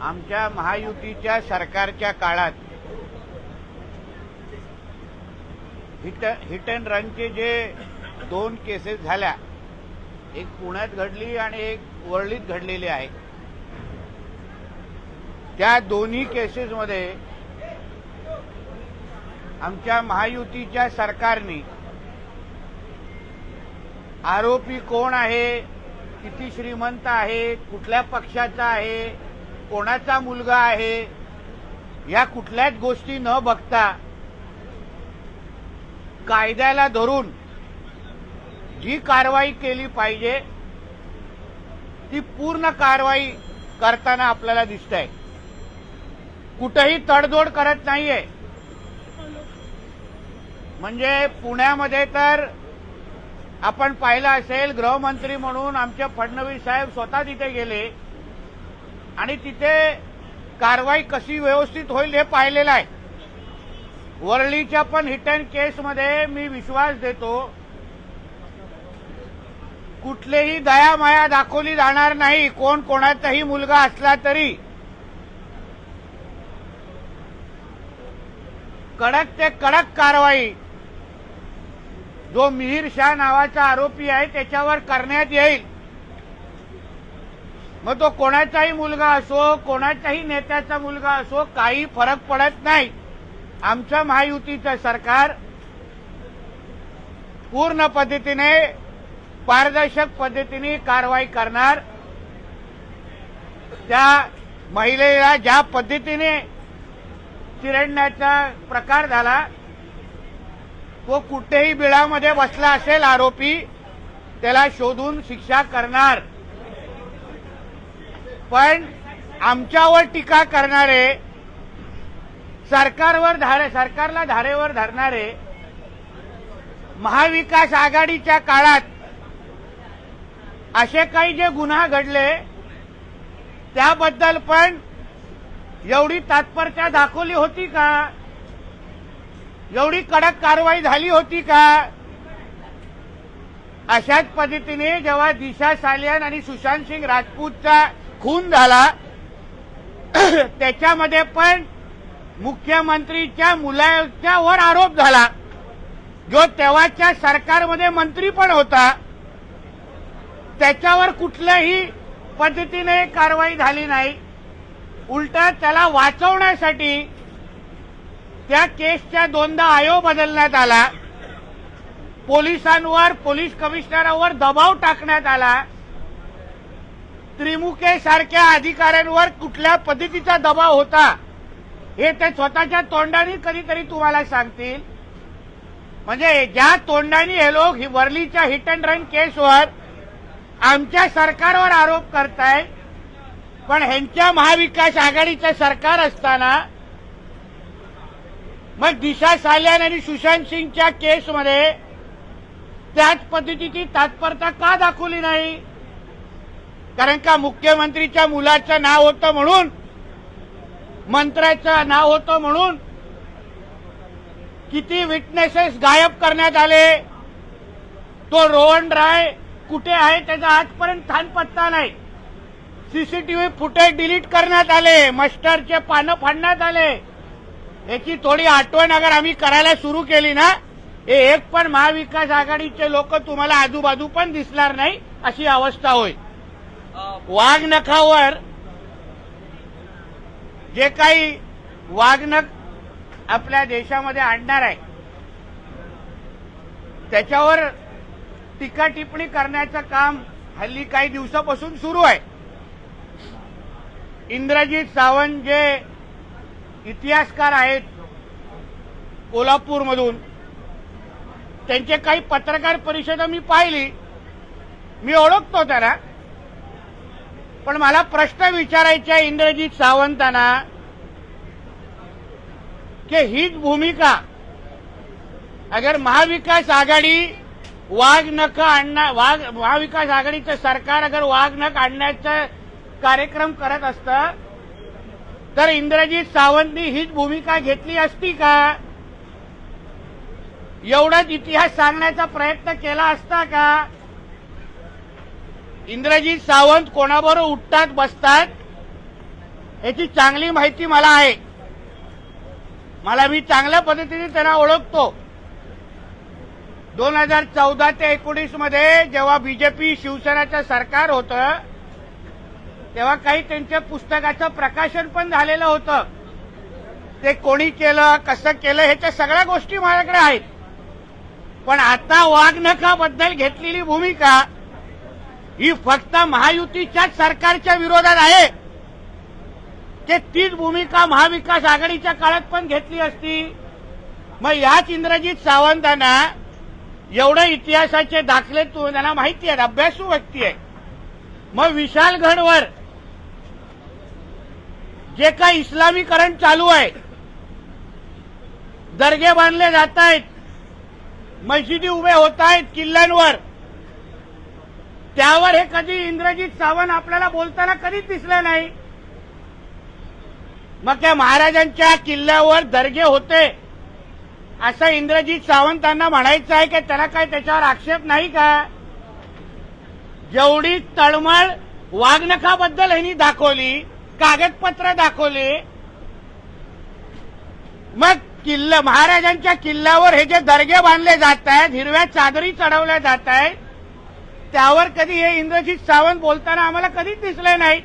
आमच्या महायुतीच्या सरकारच्या काळात हिट हिट अँड रनचे जे दोन केसेस झाल्या एक पुण्यात घडली आणि एक वरळीत घडलेली आहे. त्या दोन्ही केसेसमध्ये आमच्या महायुतीच्या सरकारने आरोपी कोण आहे किती श्रीमंत आहे कुठल्या पक्षाचा आहे कोणाचा मुलगा आहे या कुठल्याच गोष्टी न बघता कायद्याला धरून जी कारवाई केली पाहिजे ती पूर्ण कारवाई करताना आपल्याला दिसत आहे कुठेही तडजोड करत नाहीये. म्हणजे पुण्यामध्ये तर आपण पाहिलं असेल गृहमंत्री म्हणून आमचे फडणवीस साहेब स्वतः तिथे गेले. आणि तिथे कारवाई कशी व्यवस्थित होईल हे पाहिलेलं आहे. वरळीच्या पण हिट अँड केसमध्ये मी विश्वास देतो कुठलेही दयामाया दाखवली जाणार नाही. कोण कोणाचाही मुलगा असला तरी. कडक ते कडक कारवाई. जो मिहीर शाह नावाचा आरोपी आहे त्याच्यावर करण्यात येईल. मग तो कोणाचाही मुलगा असो कोणाच्याही नेत्याचा मुलगा असो काही फरक पडत नाही. आमच्या महायुतीचं सरकार पूर्ण पद्धतीने पारदर्शक पद्धतीने कारवाई करणार. त्या महिलेला ज्या पद्धतीने चिरडण्याचा प्रकार झाला तो कुठेही बिळामध्ये बसला असेल आरोपी त्याला शोधून शिक्षा करणार. पण आमच्यावर टीका करणारे सरकारवर धारे सरकारला धारेवर धरणारे महाविकास आघाडीच्या काळात असे काही जे गुन्हा घडले त्याबद्दल पण एवढी तात्परता दाखवली होती का? एवढी कडक कारवाई झाली होती का? अशाच पद्धतीने जेव्हा दिशा सालियान आणि सुशांत सिंग राजपूतचा खून झाला. त्याच्यामध्ये पण मुख्यमंत्रीच्या मुलाच्या वर आरोप झाला. जो तेव्हाच्या सरकारमध्ये मंत्री पण होता. त्याच्यावर कुठल्याही पद्धतीने कारवाई झाली नाही. उलट त्याला वाचवण्यासाठी त्या केसच्या दोनदा आयोग बदलण्यात आला. पोलिसांवर पोलीस कमिशनरावर दबाव टाकण्यात आला. त्रिमुखे सारख्या अधिकाऱ्यांवर कुठल्या पद्धतीचा दबाव होता हे ते स्वतःच्या तोंडाने कधीतरी तुम्हाला सांगतील. म्हणजे ज्या तोंडाने हे लोक ही वर्लीच्या हिट अँड रन केसवर आमच्या सरकारवर आरोप करतायत पण ह्यांच्या महाविकास आघाडीचं सरकार असताना मग दिशा साल्यान आणि सुशांत सिंगच्या केसमध्ये त्याच पद्धतीची तात्परता का दाखवली नाही? कारण का मुख्यमंत्रीच्या मुलाचं नाव होतं म्हणून? मंत्र्याचं नाव होतं म्हणून? किती विटनेसेस गायब करण्यात आले? तो रोहन राय कुठे आहे? त्याचा आजपर्यंत थानपत्ता नाही. सीसीटीव्ही फुटेज डिलीट करण्यात आले. मस्टरचे पानं फाडण्यात आले. याची थोडी आठवण अगर आम्ही करायला सुरू केली ना हे एक पण महाविकास आघाडीचे लोक तुम्हाला आजूबाजू पण दिसणार नाही अशी अवस्था होईल. वाघनखावर जे काही वाघनख आपल्या देशामध्ये आणणार आहे त्याच्यावर टीका टिप्पणी करण्याचं काम हल्ली काही दिवसापासून सुरू आहे. इंद्रजीत सावंत जे इतिहासकार आहेत कोल्हापूरमधून त्यांचे काही पत्रकार परिषद मी पाहिली. मी ओळखतो त्यांना पण मला प्रश्न विचारायचा इंद्रजीत इंद्रजित सावंतांना की हीच भूमिका अगर महाविकास आघाडी वाघ नख आणणार वाघ महाविकास आघाडीचं सरकार अगर वाघ नख आणण्याचा कार्यक्रम करत असतं तर इंद्रजित सावंतनी हीच भूमिका घेतली असती का? एवढाच इतिहास सांगण्याचा प्रयत्न केला असता का? इंद्रजीत सावंत कोणाबरोबर उठतात बसतात याची चांगली माहिती मला आहे. मला मी चांगल्या पद्धतीने त्यांना ओळखतो. दोन हजार चौदा ते एकोणीसमध्ये जेव्हा बीजेपी शिवसेनाचं सरकार होतं तेव्हा काही त्यांच्या पुस्तकाचं प्रकाशन पण झालेलं होतं. ते कोणी केलं कसं केलं ह्याच्या सगळ्या गोष्टी माझ्याकडे आहेत. पण आता वाघनखाबद्दल घेतलेली भूमिका ही फक्त महायुतीच्याच सरकारच्या विरोधात आहे. ते तीच भूमिका महाविकास आघाडीच्या काळात पण घेतली असती. मग याच इंद्रजित सावंतांना एवढे इतिहासाचे दाखले तू त्यांना माहिती आहेत अभ्यासू व्यक्ती आहे मग विशालगडवर जे काय इस्लामीकरण चालू आहे दर्गे बांधले जात आहेत मशिदी उभे होत आहेत किल्ल्यांवर. त्यावर हे कधी इंद्रजित सावंत आपल्याला बोलताना कधीच दिसलं नाही. मग त्या महाराजांच्या किल्ल्यावर दर्गे होते. असं इंद्रजित सावंतांना म्हणायचं आहे की त्याला काय त्याच्यावर आक्षेप नाही का? जेवढी तळमळ वाघनखाबद्दल यांनी दाखवली कागदपत्र दाखवली मग किल्ला महाराजांच्या किल्ल्यावर हे जे दर्गे बांधले जात आहेत हिरव्या चादरी चढवल्या जात आहेत त्यावर कधी हे इंद्रजित सावंत बोलताना आम्हाला कधीच दिसले नाही.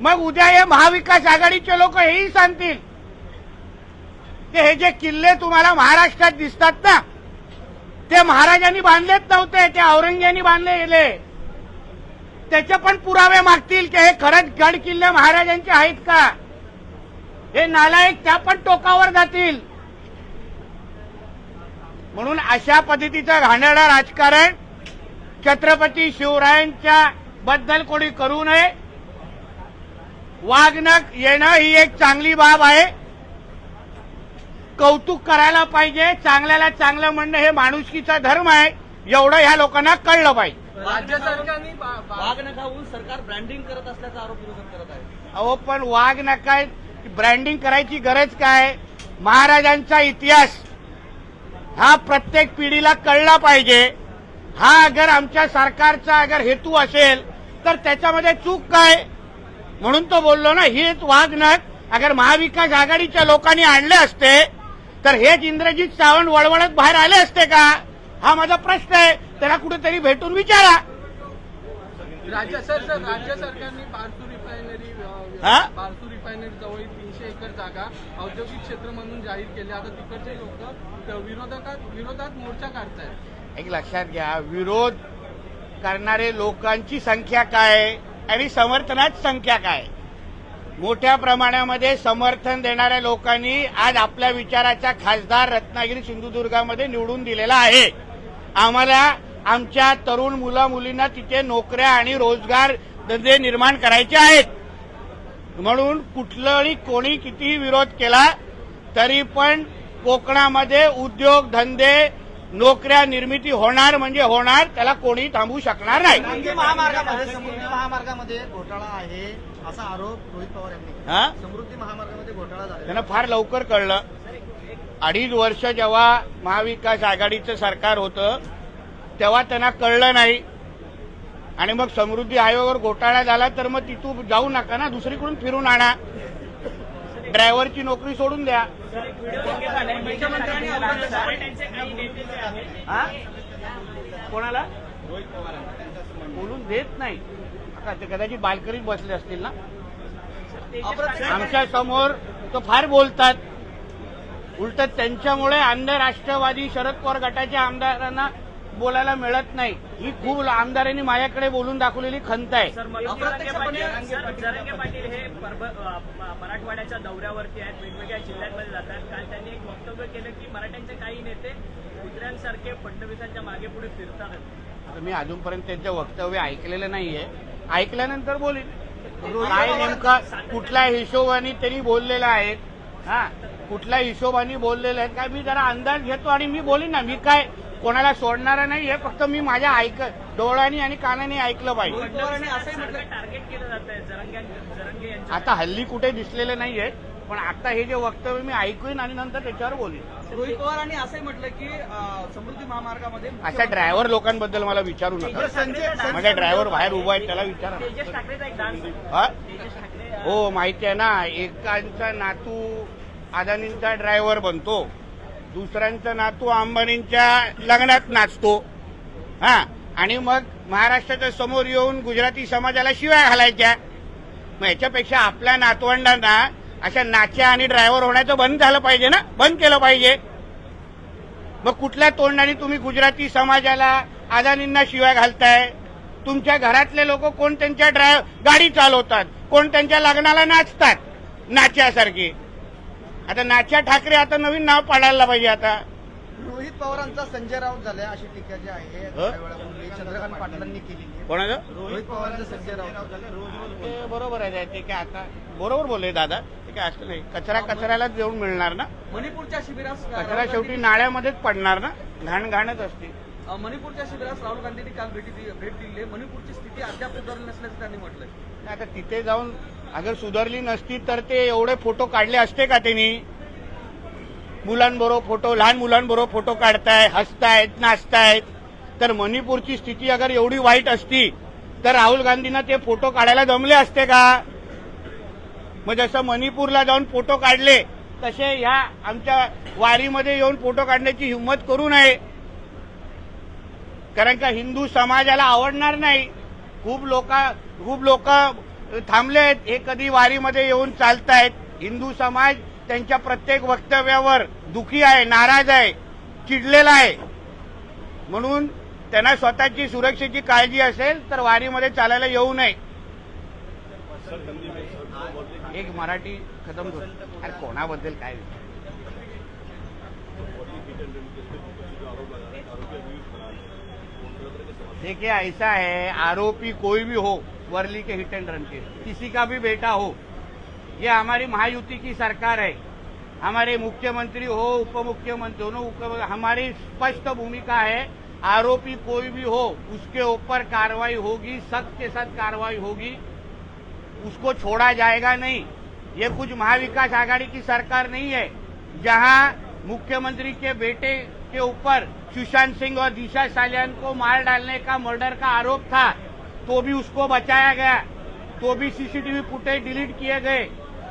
मग उद्या हे महाविकास आघाडीचे लोक हेही सांगतील की हे जे किल्ले तुम्हाला महाराष्ट्रात दिसतात ना ते महाराजांनी बांधलेच नव्हते ते औरंग्यानी बांधले गेले त्याचे पण पुरावे मागतील की हे खरंच गड किल्ले महाराजांचे आहेत का? हे नालायक त्या पण टोकावर जातील. म्हणून अशा पद्धतीचं घाणेरडं राजकारण छत्रपती शिवरायांच्या बद्दल कोणी करू नये. वागणक येणं ही एक चांगली बाब आहे. कौतुक करायला पाहिजे चांगल्याला चांगलं म्हणणं हे माणुसकीचा धर्म आहे. एवढं ह्या लोकांना कळलं पाहिजे. राज्य सरकारने वाघ सरकार ब्रँडिंग करत असल्याचा आरोप विरोधक करत आहे अहो पण वाघ नका ब्रँडिंग करायची गरज काय? महाराजांचा इतिहास हा प्रत्येक पिढीला कळला पाहिजे. हा अगर आमच्या सरकारचा अगर हेतू असेल तर त्याच्यामध्ये चूक काय? म्हणून तो बोललो ना हेच वाघ नक अगर महाविकास आघाडीच्या लोकांनी आणले असते तर हेच इंद्रजित सावंत वळवळत बाहेर आले असते का? हा माझा प्रश्न आहे. त्याला कुठेतरी भेटून विचारा. राज्य सर सर राज्य सरकारने बारसू रिफायनरी? बारसू रिफायनरी जवळ तीनशे एकर जागा औद्योगिक क्षेत्र म्हणून जाहीर केली. आता तिकडचे लोक विरोधकात विरोधात मोर्चा काढतायत. एक लक्षात घ्या विरोध करणारे लोकांची संख्या काय आणि समर्थनात संख्या काय मोठ्या प्रमाणामध्ये समर्थन देणाऱ्या लोकांनी आज आपल्या विचाराचा खासदार रत्नागिरी सिंधुदुर्गामध्ये निवडून दिलेला आहे. आम्हाला आमच्या तरुण मुला मुलींना तिथे नोकऱ्या आणि रोजगार धंदे निर्माण करायचे आहेत. म्हणून कुठलंही कोणी कितीही विरोध केला तरी पण कोकणामध्ये उद्योग धंदे नोकऱ्या निर्मिती होणार म्हणजे होणार त्याला कोणी थांबवू शकणार नाही. समृद्धी महामार्गामध्ये समृद्धी महामार्गामध्ये घोटाळा आहे असा आरोप रोहित पवार यांनी केला. समृद्धी महामार्गामध्ये घोटाळा झाला त्यांना फार लवकर कळलं. अडीच वर्ष जेव्हा महाविकास आघाडीचं सरकार होतं तेव्हा त्यांना कळलं नाही. आणि मग समृद्धी आयोगावर घोटाळा झाला तर मग तिथून जाऊ नका ना दुसरीकडून फिरून आणा. ड्रायव्हरची नोकरी सोडून द्या. कोणाला? बोलून देत नाही. ते कदाचित बालकरीत बसले असतील ना? आमच्यासमोर तो फार बोलतात. उलट त्यांच्यामुळे अंध राष्ट्रवादी शरद पवार गटाच्या आमदारांना बोलायला मिळत नाही. ही खूप आमदारांनी माझ्याकडे बोलून दाखवलेली खंत आहे. पाटील हे मराठवाड्याच्या दौऱ्यावरती आहेत वेगवेगळ्या जिल्ह्यांमध्ये जातात. काल त्यांनी एक वक्तव्य केलं की मराठ्यांचे काही नेते कुत्र्यांसारखे फडणवीसांच्या मागे पुढे फिरतात. आता मी अजूनपर्यंत त्यांचं वक्तव्य ऐकलेलं नाहीये. ऐकल्यानंतर बोलीन. काय नेमका कुठल्या हिशोबाने त्यांनी बोललेलं आहे हा? कुठल्या हिशोबाने बोललेलं आहे काय मी जरा अंदाज घेतो आणि मी बोलीन ना. मी काय कोणाला सोडणारा नाहीये फक्त मी माझ्या ऐक डोळ्यांनी आणि कानाने ऐकलं पाहिजे पवारांनी असंही म्हटलं फडणवीसांसारखं टार्गेट केलं जात आहे जरंगे जरंगे यांच्या आता हल्ली कुठे दिसलेले नाहीये पण आता हे जे वक्तव्य मी ऐकून आणि नंतर त्याच्यावर बोलीन. रोहित पवारांनी असंही म्हटलं की समृद्धी महामार्गामध्ये अशा ड्रायव्हर लोकांबद्दल मला विचारू नका. संजय माझा ड्रायव्हर बाहेर उभा आहे त्याला विचारा हा? हो माहिती आहे ना एकांचा नातू अदानींचा ड्रायव्हर बनतो. दुसऱ्यांचा नातू अंबानींच्या लग्नात नाचतो. हा. आणि मग महाराष्ट्राच्या समोर येऊन गुजराती समाजाला शिवाय घालायच्या. मग याच्यापेक्षा आपल्या नातवंडांना अशा नाच्या आणि ड्रायव्हर होण्याचं बंद झालं पाहिजे ना? बंद केलं पाहिजे. मग कुठल्या तोंडाने तुम्ही गुजराती समाजाला अदानींना शिवाय घालताय? तुमच्या घरातले लोक कोण त्यांच्या ड्राय गाडी चालवतात कोण त्यांच्या लग्नाला नाचतात? नाच्यासारखे. आता नाच्या ठाकरे आता नवीन नाव पाडायला पाहिजे आता. रोहित पवारांचा संजय राऊत झालाय अशी टीका जी आहे वेळापूर्वी चंद्रकांत पाटलांनी केलेली आहे. कोणाचं? रोहित पवारांचा संजय राऊत झाले रोज रोज ते बरोबर आहे ते काय आता बरोबर बोलले दादा. ते काय असं नाही. कचरा कचऱ्यालाच जेवून मिळणार ना? मणिपूरच्या शिबिरास कचरा शेवटी नाळ्यामध्येच पडणार ना? घाण घाणच असते. अ, मणिपूरच्या शिबिरास राहुल गांधींनी काल भेटी दि- भेट दिली. आहे. मणिपूरची स्थिती अद्याप सुधारली नसल्याचं त्यांनी म्हटलंय. आता तिथे जाऊन अगर सुधारली नसती तर ते एवढे फोटो काढले असते का त्यांनी? मुलांबरोबर फोटो लहान मुलांबरोबर फोटो काढताय हसतायत नाचतायत. तर मणिपूरची स्थिती अगर एवढी वाईट असती तर राहुल गांधींना ते फोटो काढायला जमले असते का? मग जसं मणिपूरला जाऊन फोटो काढले तसे ह्या आमच्या वारीमध्ये येऊन फोटो काढण्याची हिंमत करू नये. कारण का हिंदू समाजाला आवडणार नाही. खूप लोक खूप लोक थांबले आहेत हे कधी वारीमध्ये येऊन चालतायत. हिंदू समाज त्यांच्या प्रत्येक वक्तव्यावर दुखी आहे नाराज आहे चिडलेला आहे. म्हणून त्यांना स्वतःची सुरक्षेची काळजी असेल तर वारीमध्ये चालायला येऊ नये. एक मराठी खतम करू. अरे कोणाबद्दल काय? देखिए ऐसा है आरोपी कोई भी हो वर्ली के हिट एंड रन के। किसी का भी बेटा हो, ये हमारी महायुति की सरकार है। हमारे मुख्यमंत्री हो उप मुख्यमंत्री दोनों हमारी स्पष्ट भूमिका है, आरोपी कोई भी हो, उसके ऊपर कार्रवाई होगी, सख्त के साथ कार्रवाई होगी। उसको छोड़ा जाएगा नहीं। ये कुछ महाविकास आघाड़ी की सरकार नहीं है। जहाँ मुख्यमंत्री के बेटे के ऊपर सुशांत सिंह और दिशा सालियान को मार डालने का, मर्डर का आरोप था तो भी उसको बचाया गया। तो भी सीसीटीवी फुटेज डिलीट किए गए।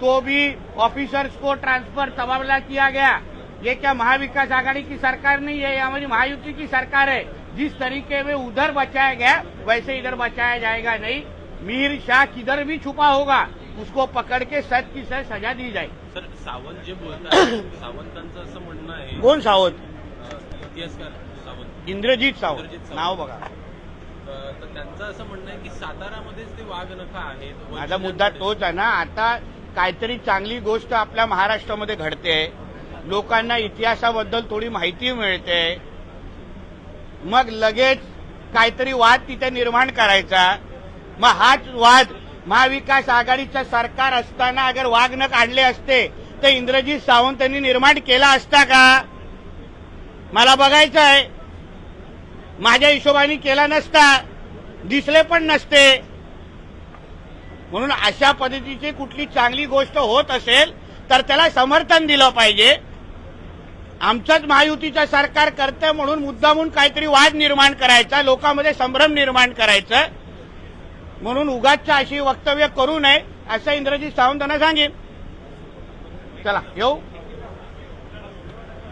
तो भी ऑफिसर्स को ट्रांसफर तबादला किया गया। ये क्या महाविकास आघाड़ी की सरकार नहीं है? ये हमारी महायुति की सरकार है। जिस तरीके में उधर बचाया गया वैसे इधर बचाया जाएगा नहीं। मीर शाह किधर भी छुपा होगा उसको पकड़ के सच की सच सजा दी जाए। सर सावंत जे बोलतात सावंतांचं असं म्हणणं आहे. कोण सावंत? इतिहासकार सावंत. इंद्रजीत सावंत. नाव बघा. तर त्यांचं असं म्हणणं आहे की सातारामध्येच ते वाघ नखा आहेत माझा मुद्दा तोच आहे ना. आता काहीतरी चांगली गोष्ट आपल्या महाराष्ट्रामध्ये घडते. लोकांना इतिहासाबद्दल थोडी माहिती मिळते. मग लगेच काहीतरी वाद तिथे निर्माण करायचा. मग हाच वाद महाविकास आघाडीचं सरकार असताना अगर वाघ न काढले असते तर इंद्रजीत सावंत यांनी निर्माण केला असता का? मला बघायचं आहे माझ्या हिशोबाने केला नसता दिसले पण नसते. म्हणून अशा पद्धतीची कुठली चांगली गोष्ट होत असेल तर त्याला समर्थन दिलं पाहिजे. आमचंच महायुतीचं सरकार करतं म्हणून मुद्दामून काहीतरी वाद निर्माण करायचा लोकांमध्ये संभ्रम निर्माण करायचं. म्हणून उगाचच्या अशी वक्तव्य करू नये असं इंद्रजीत सावंतांना सांगेन. चला येऊ.